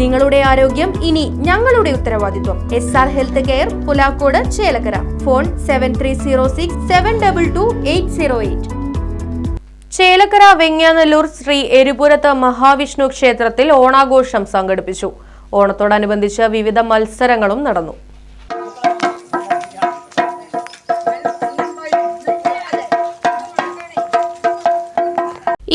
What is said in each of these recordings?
നിങ്ങളുടെ ആരോഗ്യം ഇനി ഞങ്ങളുടെ ഉത്തരവാദിത്വം. S R health care Pulakode Chelakkara. Phone seven three zero six seven double two eight zero eight Chelakkara Venganallur Shri Eripurath Mahavishnu ക്ഷേത്രത്തിൽ ഓണാഘോഷം സംഘടിപ്പിച്ചു. ഓണത്തോടനുബന്ധിച്ച് വിവിധ മത്സരങ്ങളും നടന്നു.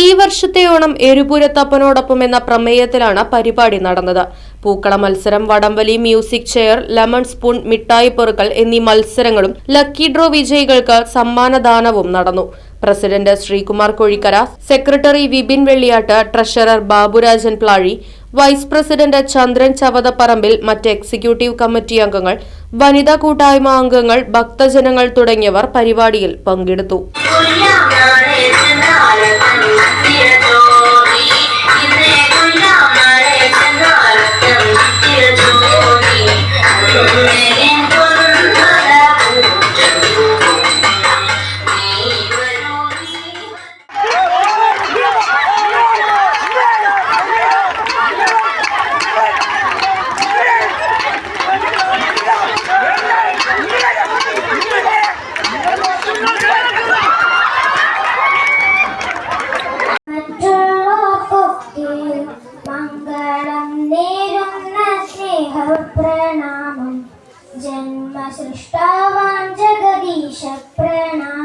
ഈ വർഷത്തെ ഓണം എരുപുരത്തപ്പനോടൊപ്പം എന്ന പ്രമേയത്തിലാണ് പരിപാടി നടന്നത്. പൂക്കള മത്സരം വടംവലി മ്യൂസിക് ചെയർ ലെമൺ സ്പൂൺ മിഠായി പെറുക്കൽ എന്നീ മത്സരങ്ങളും ലക്കി ഡ്രോ വിജയികൾക്ക് സമ്മാനദാനവും നടന്നു. President Sreekumar Kozhikkara secretary Vipin Velliyatt treasurer Baburajan Plazhi vice president Chandran Chavathapparambil മറ്റ് എക്സിക്യൂട്ടീവ് കമ്മിറ്റി അംഗങ്ങൾ വനിതാ കൂട്ടായ്മ അംഗങ്ങൾ ഭക്തജനങ്ങൾ തുടങ്ങിയവർ പരിപാടിയിൽ പങ്കെടുത്തു. Thank you. ജന്മസൃഷ്ടാവാൻ ജഗദീശ പ്രണാമം.